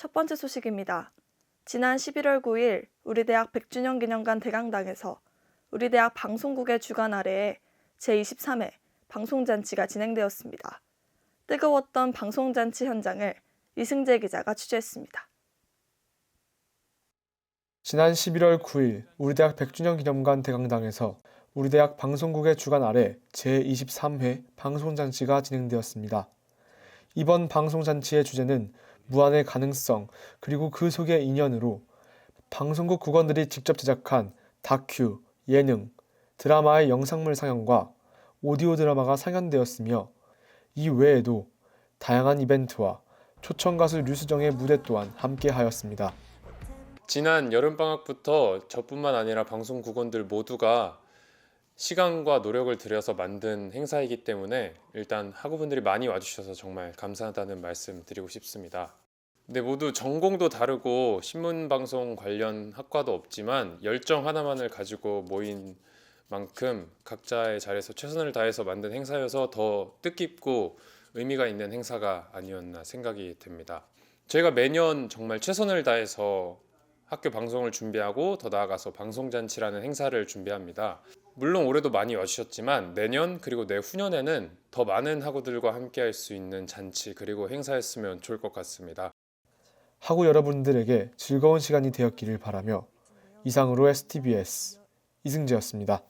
첫 번째 소식입니다. 지난 11월 9일 우리 대학 100주년 기념관 대강당에서 우리 대학 방송국의 주관 아래에 제23회 방송잔치가 진행되었습니다. 뜨거웠던 방송잔치 현장을 이승재 기자가 취재했습니다. 지난 11월 9일 우리 대학 100주년 기념관 대강당에서 우리 대학 방송국의 주관 아래 제23회 방송잔치가 진행되었습니다. 이번 방송잔치의 주제는 무한의 가능성 그리고 그 속의 인연으로 방송국 국원들이 직접 제작한 다큐, 예능, 드라마의 영상물 상영과 오디오 드라마가 상연되었으며 이 외에도 다양한 이벤트와 초청 가수 류수정의 무대 또한 함께하였습니다. 지난 여름방학부터 저뿐만 아니라 방송국원들 모두가 시간과 노력을 들여서 만든 행사이기 때문에 일단 학우분들이 많이 와주셔서 정말 감사하다는 말씀 드리고 싶습니다. 근데 모두 전공도 다르고 신문방송 관련 학과도 없지만 열정 하나만을 가지고 모인 만큼 각자의 자리에서 최선을 다해서 만든 행사여서 더 뜻깊고 의미가 있는 행사가 아니었나 생각이 됩니다. 저희가 매년 정말 최선을 다해서 학교 방송을 준비하고 더 나아가서 방송잔치라는 행사를 준비합니다. 물론 올해도 많이 와주셨지만 내년 그리고 내후년에는 더 많은 학우들과 함께 할 수 있는 잔치 그리고 행사였으면 좋을 것 같습니다. 학우 여러분들에게 즐거운 시간이 되었기를 바라며 이상으로 STBS 이승재였습니다.